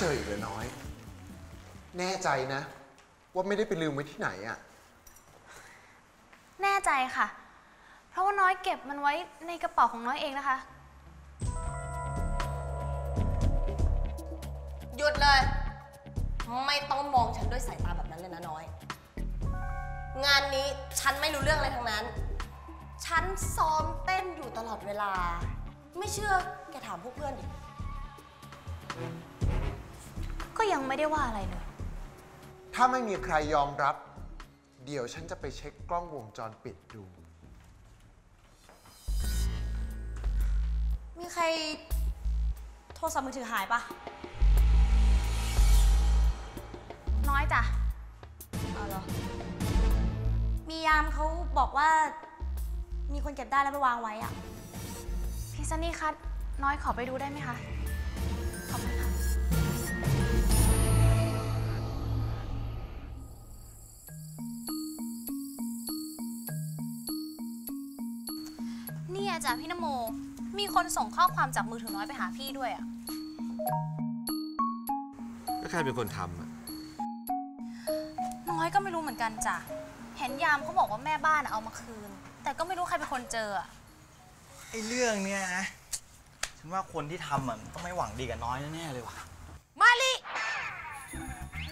ยังไม่เจออีกเลยน้อย แน่ใจนะ ว่าไม่ได้ไปลืมไว้ที่ไหนอะแน่ใจค่ะ เพราะว่าน้อยเก็บมันไว้ในกระเป๋าของน้อยเองนะคะ หยุดเลย ไม่ต้องมองฉันด้วยสายตาแบบนั้นเลยนะน้อย งานนี้ฉันไม่รู้เรื่องอะไรทั้งนั้น ฉันซ้อมเต้นอยู่ตลอดเวลา ไม่เชื่อแกถามพวกเพื่อนดิ ก็ยังไม่ได้ว่าอะไรเลย ถ้าไม่มีใครยอมรับ เดี๋ยวฉันจะไปเช็คกล้องวงจรปิดดู มีใครโทรศัพท์มือถือหายปะน้อยจ้ะอ๋อเหรอ มียามเขาบอกว่า มีคนเก็บได้แล้วไปวางไว้อะพี่ซันนี่คะน้อยขอไปดูได้ไหมคะ ขอบคุณค่ะ เนี่ยจ้ะพี่นโม มีคนส่งข้อความจากมือถือน้อยไปหาพี่ด้วยอะก็ใครเป็นคนทำอะน้อยก็ไม่รู้เหมือนกันจ้ะ เห็นยามเขาบอกว่าแม่บ้านอะเอามาคืน แต่ก็ไม่รู้ใครเป็นคนเจออะไอ้เรื่องเนี้ยนะฉันว่าคนที่ทำอะมันต้องไม่หวังดีกับน้อยแน่ๆเลยว่ะ มาลิ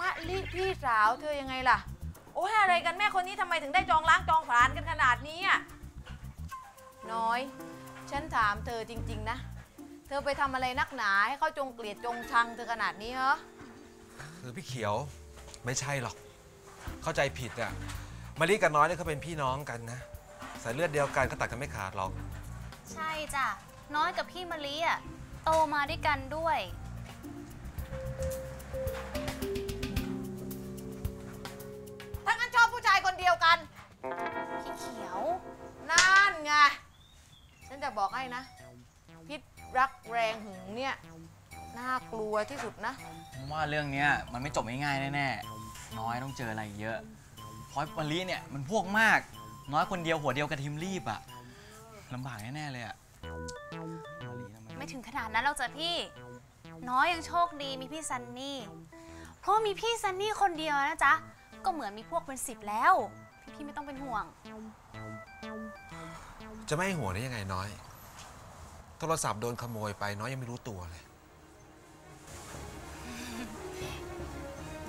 มาลิพี่สาวเธอยังไงล่ะ โอ้ยอะไรกันแม่คนนี้ทำไมถึงได้จองล้างจองผลาญกันขนาดนี้อะ น้อย ฉันถามเธอจริง ๆ นะ เธอไปทำอะไรนักหนาให้เขาจงเกลียดจงชังเธอขนาดนี้เหรอ คือพี่เขียวไม่ใช่หรอก เข้าใจผิดอะมารีกับน้อยเนี่ยเขาเป็นพี่น้องกันนะสายเลือดเดียวกันก็ตัดกันไม่ขาดหรอก ใช่จ้ะ น้อยกับพี่มะลิอะโตมาด้วยกันด้วย ถ้างั้นชอบผู้ชายคนเดียวกัน พี่เขียว นั่นไง ฉันจะบอกให้นะ พิษรักแรงหึงเนี่ย น่ากลัวที่สุดนะ ผมว่าเรื่องเนี้ยมันไม่จบง่ายๆแน่ๆ น้อยต้องเจออะไรเยอะเพราะวันลีเนี่ยมันพวกมาก น้อยคนเดียวหัวเดียวกับทีมรีบอะลำบากแน่ๆเลยอะมาลีทำไมไม่ถึงขนาดนั้นเราจะพี่ น้อยยังโชคดีมีพี่ซันนี่ เพราะมีพี่ซันนี่คนเดียวนะจ๊ะ ก็เหมือนมีพวกเป็นสิบแล้ว พี่พี่ไม่ต้องเป็นห่วง จะไม่ให้ห่วงได้ยังไงน้อย โทรศัพท์โดนขโมยไปน้อยยังไม่รู้ตัวเลย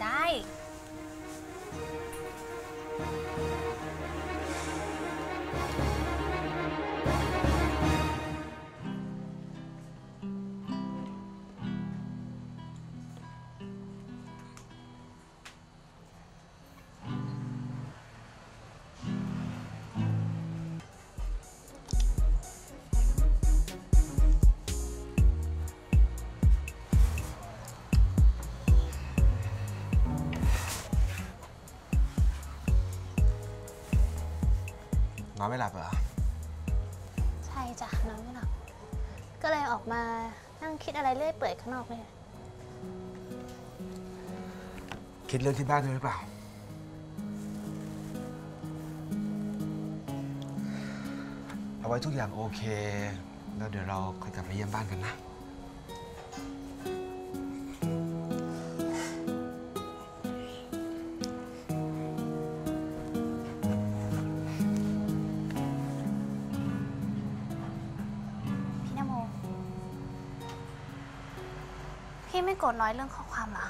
ได้ น้อยไม่หลับเหรอ ใช่จ้ะน้อยไม่หลับ ก็เลยออกมานั่งคิดอะไรเรื่อยเปื่อยข้างนอกเลยคิดเรื่องที่บ้านด้วยหรือเปล่า เอาไว้ทุกอย่างโอเค แล้วเดี๋ยวเราค่อยกลับไปเยี่ยมบ้านกันนะ พี่ไม่โกรธน้อยเรื่องข้อความเหรอ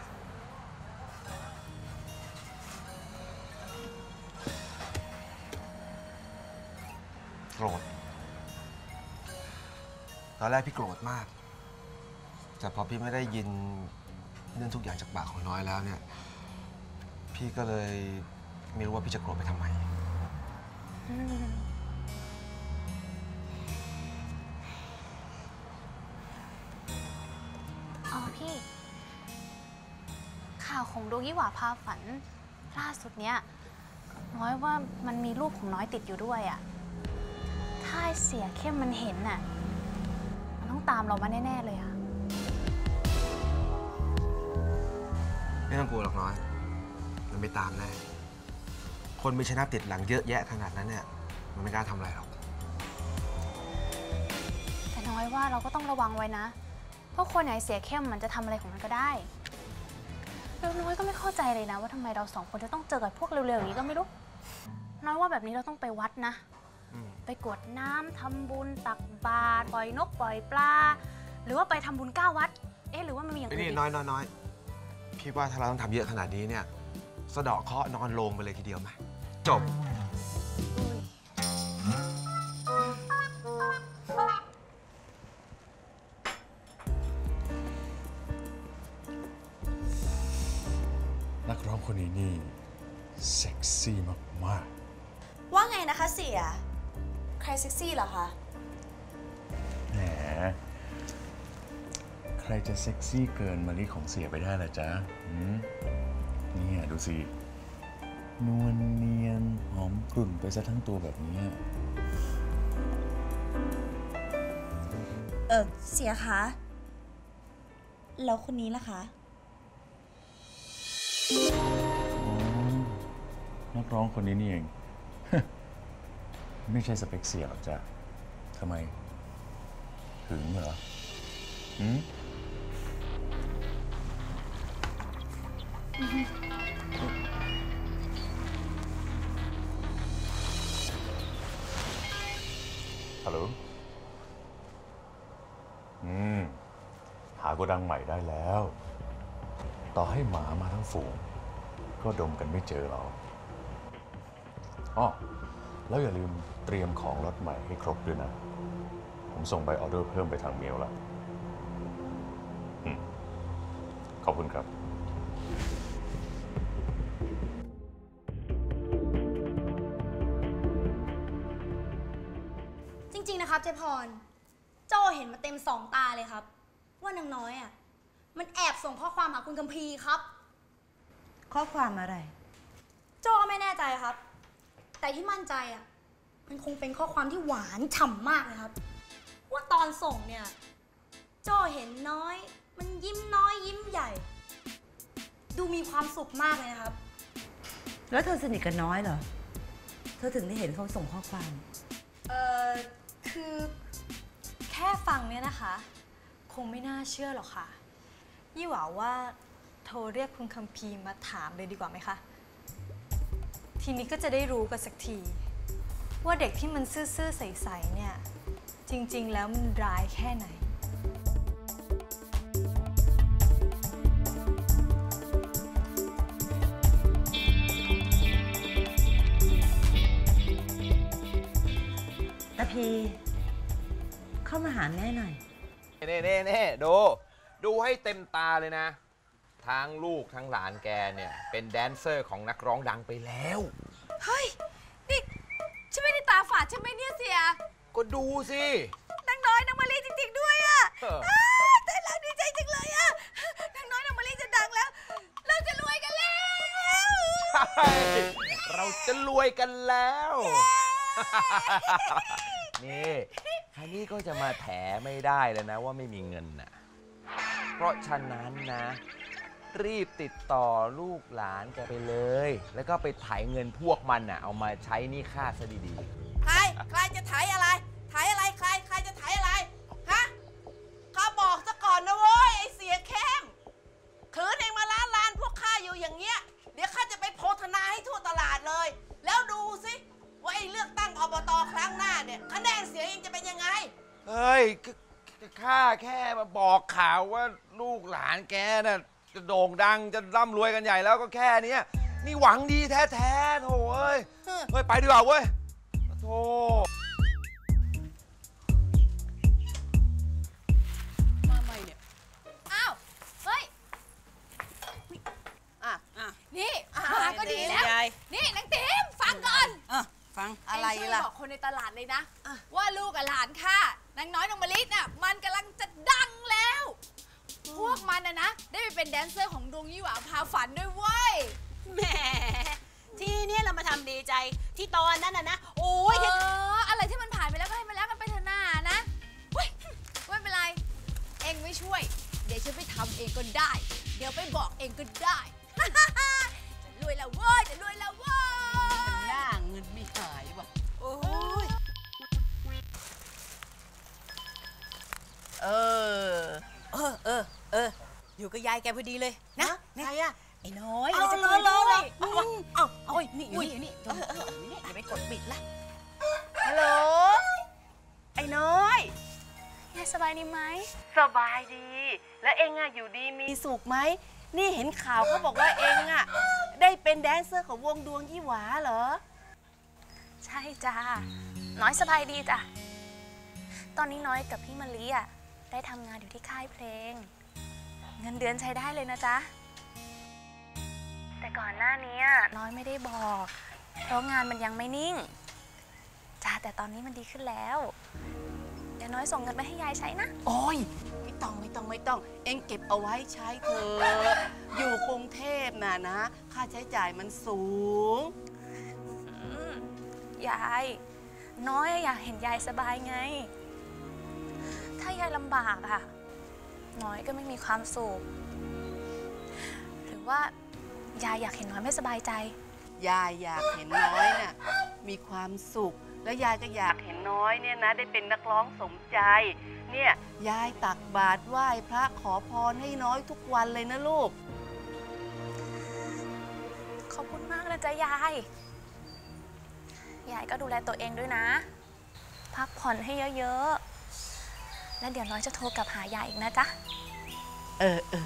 โกรธ ตอนแรกพี่โกรธมาก แต่พอพี่ไม่ได้ยินเรื่องทุกอย่างจากปากของน้อยแล้วเนี่ย พี่ก็เลยไม่รู้ว่าพี่จะโกรธไปทำไมอ๋ ดวงยี่หว่าพาฝันล่าสุดเนี้ยน้อยว่ามันมีรูปของน้อยติดอยู่ด้วยอะ่ะ ถ้าไอ้เสียเข้มมันเห็นน่ะ มันต้องตามเรามาแน่ ๆ เลยอะไม่ต้องกลัวหรอกน้อย มันไม่ตามแน่ คนมีชนะติดหลังเยอะแยะขนาดนั้นเนี่ย มันไม่กล้าทำอะไรหรอก แต่น้อยว่าเราก็ต้องระวังไว้นะ เพราะคนไหนเสียเข้มมันจะทำอะไรของมันก็ได้ แล้วน้อยก็ไม่เข้าใจเลยนะ ว่าทำไมเราสองคนจะต้องเจอกับพวกเร็วๆอย่างนี้ก็ไม่รู้ น้อยว่าแบบนี้เราต้องไปวัดนะ อืมไปกรวดน้ำทำบุญตักบาตรปล่อยนกปล่อยปลา หรือว่าไปทำบุญเก้าวัด เอ๊ะหรือว่ามันมีอย่างไอ้อื่นนี่อีกน้อยน้อยน้อยพี่ว่าถ้าเราต้องทำเยอะขนาดนี้เนี่ย สะเดาะเคราะห์นอนโลงไปเลยทีเดียวไหมจบ คนนี้นี่เซ็กซี่มากว่าไงนะคะเสีย ใครเซ็กซี่เหรอคะๆแหม ใครจะเซ็กซี่เกินมาลิของเสียไปได้ล่ะจ๊ะหืมเนี่ยดูสิ นวลเนียนหอมกลุ่นไปซะทั้งตัวแบบเนี้ยเออเสียคะ แล้วคนนี้ล่ะคะอ๋อ นักร้องคนนี้นี่เอง ไม่ใช่สเปคเสียหรอกจ้ะทำไมถึงเหรอหืมฮัลโหล อืม หาโกดังใหม่ได้แล้ว ต่อให้หมามาทั้งฝูง ก็ดมกันไม่เจอหรอก อ๋อแล้วอย่าลืมเตรียมของรถใหม่ให้ครบด้วยนะ ผมส่งใบออเดอร์เพิ่มไปทางเมลแล้วอืมขอบคุณครับ จริงๆ นะครับเจพร โจเห็นมาเต็มสองตาเลยครับ ว่านางน้อยอะ มันแอบส่งข้อความหาคุณกัมพีร์ครับ ข้อความอะไร โจก็ไม่แน่ใจครับ แต่ที่มั่นใจอะมันคงเป็นข้อความที่หวานฉ่ำมากเลยครับ ว่าตอนส่งเนี่ยโจเห็นน้อย มันยิ้มน้อยยิ้มใหญ่ ดูมีความสุขมากเลยนะครับ แล้วเธอสนิทกับน้อยเหรอ เธอถึงได้เห็นเขาส่งข้อความ เอ่อ คือแค่ฟังเนี่ยนะคะ คงไม่น่าเชื่อหรอกค่ะ ยี่หว่าว่าโทรเรียกคุณคัมพีร์มาถามเลยดีกว่าไหมคะ ทีนี้ก็จะได้รู้กันสักที ว่าเด็กที่มันซื่อๆใสๆเนี่ย จริงๆแล้วมันร้ายแค่ไหนตะพีเข้ามาหาแม่หน่อย เน่เน่เน่ดู ดูให้เต็มตาเลยนะ ทั้งลูกทั้งหลานแกเนี่ย เป็นแดนเซอร์ของนักร้องดังไปแล้ว เฮ้ย นี่ฉันไม่ได้ตาฝาดใช่ไหมเนี่ยเสียก็ดูสิ นางน้อยนางมารีจริง ๆ ด้วยอะเอออ้าวแต่เราดีใจจังเลยอะนางน้อยนางมารีจะดังแล้ว เราจะรวยกันแล้ว ใช่เราจะรวยกันแล้ว นี่คันนี้ก็จะมาแถไม่ได้เลยนะว่าไม่มีเงินน่ะ เพราะฉะนั้นนะ รีบติดต่อลูกหลานแกไปเลย แล้วก็ไปถ่ายเงินพวกมันน่ะ เอามาใช้หนี่ค่าซะดีๆใคร ใครจะถ่ายอะไรถ่ายอะไร ใคร ใครจะถ่ายอะไร ฮะข้าบอกซะก่อนนะเว้ย ไอเสียเข้มขืนเองมาล้านลานพวกข้าอยู่อย่างเงี้ย เดี๋ยวข้าจะไปโพธนาให้ทั่วตลาดเลย แล้วดูสิว่าไอ้เลือกตั้งอบตครั้งหน้าเนี่ยคะแนนเสียงเองจะเป็นยังไงเฮ้ยก็ก็ข้าแค่มาบอกข่าวว่าลูกหลานแกน่ะ จะโด่งดังจะร่ำรวยกันใหญ่แล้วก็แค่เนี้ยนี่หวังดีแท้ๆโถเอ้ยฮึเฮ้ย ไปดีกว่าเว้ยโธ่มาใหม่เนี่ย อ้าว เฮ้ย อะ อะ นี่อะมาก็ดีแล้ว ยายนี่นางติ๋มฟังก่อนอะฟังอะไรเงช่วยล่ะ บอกคนในตลาดเลยนะ ว่าลูกกับหลานค่ะนางน้อยนางมะลิน่ะ มันกำลังจะดังแล้ว พวกมันนะนะ ได้ไปเป็นแดนเซอร์ของดวงยี่หวาพาฝันด้วยเว้ย แหมทีเนี้ยเรามาทำดีใจที่ตอนนั้นน่ะนะ โอ้ยเอออะไรที่มันผ่านไปแล้วก็ให้มันแล้วกันไปเถอะหน้านะเว้ยไม่เป็นไร เองไม่ช่วย เดี๋ยวฉันไปทำเองก็ได้ เดี๋ยวไปบอกเองก็ได้ จะรวยแล้วเว้ยจะรวยแล้วเว้ย หน้าเงินไม่หายว่ะ โอ้ย เออเออเออเอออยู่กับยายแกพอดีเลยนะใครอะไอ้น้อยเอาจะเลยคุยด้วเลยเอาเอาเอาเอานี่อยู่นี่อยู่นี่โดนอยู่นี่อย่าไปกดปิดละฮัลโหลไอ้น้อยยายสบายดีไหมสบายดี แล้วเองอะอยู่ดีมีสุขไหมนี่เห็นข่าวเขาบอกว่าเองอะได้เป็นแดนเซอร์ของวงดวงยี่หวาเหรอ ใช่จ้าน้อยสบายดีจ้ะตอนนี้น้อยกับพี่มะลิอะได้ทำงานอยู่ที่ค่ายเพลง เงินเดือนใช้ได้เลยนะจ๊ะ แต่ก่อนหน้านี้อะน้อยไม่ได้บอก เพราะงานมันยังไม่นิ่ง จ้าแต่ตอนนี้มันดีขึ้นแล้วเดี๋ยวน้อยส่งเงินไปให้ยายใช้นะ โอ้ยไม่ต้องไม่ต้องไม่ต้อง เอ็งเก็บเอาไว้ใช้เถอะอยู่กรุงเทพน่ะนะ ค่าใช้จ่ายมันสูงอืมยาย น้อยอยากเห็นยายสบายไง ถ้ายายลำบากอะ น้อยก็ไม่มีความสุข หรือว่ายายอยากเห็นน้อยไม่สบายใจ ยายอยากเห็นน้อยน่ะมีความสุข แล้วยายก็อยากเห็นน้อยเนี่ยนะได้เป็นนักร้องสมใจ เนี่ยยายตักบาตรไหว้พระขอพรให้น้อยทุกวันเลยนะลูก ขอบคุณมากนะจ๊ะยาย ยายก็ดูแลตัวเองด้วยนะ พักผ่อนให้เยอะๆ แล้วเดี๋ยวน้อยจะโทรกลับหายายอีกนะจ๊ะ เออเออ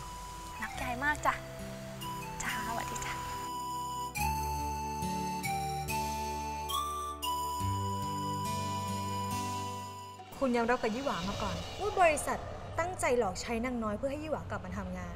รักยายมากจ้ะ จ้าสวัสดีจ้ะ คุณยอมรับกับยี่หวามาก่อน ว่าบริษัทตั้งใจหลอกใช้นางน้อยเพื่อให้ยี่หวากลับมาทำงาน